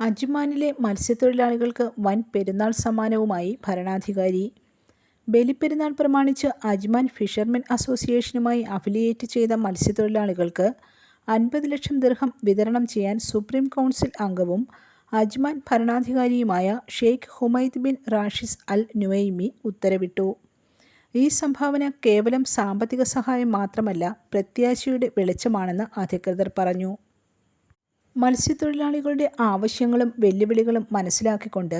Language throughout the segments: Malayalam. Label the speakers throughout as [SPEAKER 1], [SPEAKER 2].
[SPEAKER 1] അജ്മാനിലെ മത്സ്യത്തൊഴിലാളികൾക്ക് വൻ പെരുന്നാൾ സമ്മാനവുമായി ഭരണാധികാരി. ബലിപ്പെരുന്നാൾ പ്രമാണിച്ച് അജ്മാൻ ഫിഷർമെൻ അസോസിയേഷനുമായി അഫിലിയേറ്റ് ചെയ്ത മത്സ്യത്തൊഴിലാളികൾക്ക് അൻപത് ലക്ഷം ദീർഘം വിതരണം ചെയ്യാൻ സുപ്രീം കൗൺസിൽ അംഗവും Ajman ഭരണാധികാരിയുമായ Sheikh Humaid bin Rashid Al Nuaimi ഉത്തരവിട്ടു. ഈ സംഭാവന കേവലം സാമ്പത്തിക സഹായം മാത്രമല്ല പ്രത്യാശയുടെ വെളിച്ചമാണെന്ന് അധികൃതർ പറഞ്ഞു. മത്സ്യത്തൊഴിലാളികളുടെ ആവശ്യങ്ങളും വെല്ലുവിളികളും മനസ്സിലാക്കിക്കൊണ്ട്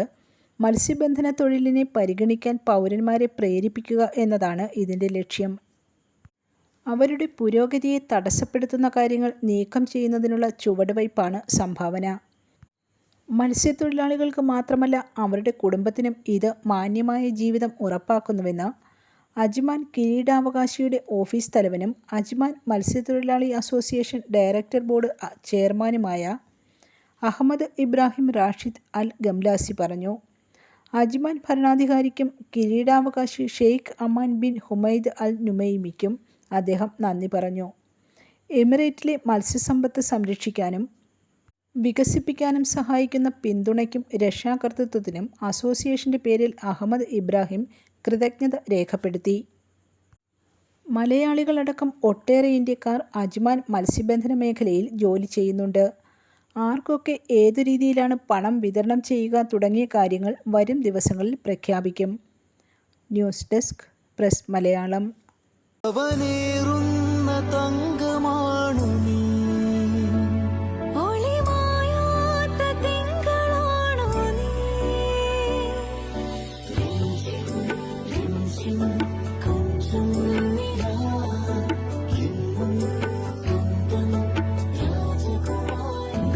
[SPEAKER 1] മത്സ്യബന്ധന തൊഴിലിനെ പരിഗണിക്കാൻ പൗരന്മാരെ പ്രേരിപ്പിക്കുക എന്നതാണ് ഇതിന്റെ ലക്ഷ്യം. അവരുടെ പുരോഗതിയെ തടസ്സപ്പെടുത്തുന്ന കാര്യങ്ങൾ നീക്കം ചെയ്യുന്നതിനുള്ള ചുവടുവയ്പ്പാണ് സംഭാവന. മത്സ്യത്തൊഴിലാളികൾക്ക് മാത്രമല്ല അവരുടെ കുടുംബത്തിനും ഇത് മാന്യമായ ജീവിതം ഉറപ്പാക്കുന്നുവെന്ന് അജ്മാൻ കിരീടാവകാശിയുടെ ഓഫീസ് തലവനും അജ്മാൻ മത്സ്യത്തൊഴിലാളി അസോസിയേഷൻ ഡയറക്ടർ ബോർഡ് ചെയർമാനുമായ Ahmed Ibrahim Rashid Al Ghamlasi പറഞ്ഞു. അജ്മാൻ ഭരണാധികാരിക്കും കിരീടാവകാശി Sheikh Ammar bin Humaid Al നുമൈമിക്കും അദ്ദേഹം നന്ദി പറഞ്ഞു. എമിറേറ്റിലെ മത്സ്യസമ്പത്ത് സംരക്ഷിക്കാനും വികസിപ്പിക്കാനും സഹായിക്കുന്ന പിന്തുണയ്ക്കും രക്ഷാകർതൃത്വത്തിനും അസോസിയേഷന്റെ പേരിൽ അഹമ്മദ് ഇബ്രാഹിം കൃതജ്ഞത രേഖപ്പെടുത്തി. മലയാളികളടക്കം ഒട്ടേറെ ഇന്ത്യക്കാർ അജ്മാൻ മത്സ്യബന്ധന മേഖലയിൽ ജോലി ചെയ്യുന്നുണ്ട്. ആർക്കൊക്കെ ഏതു രീതിയിലാണ് പണം വിതരണം ചെയ്യുക തുടങ്ങിയ കാര്യങ്ങൾ വരും ദിവസങ്ങളിൽ പ്രഖ്യാപിക്കും. News desk press Malayalam.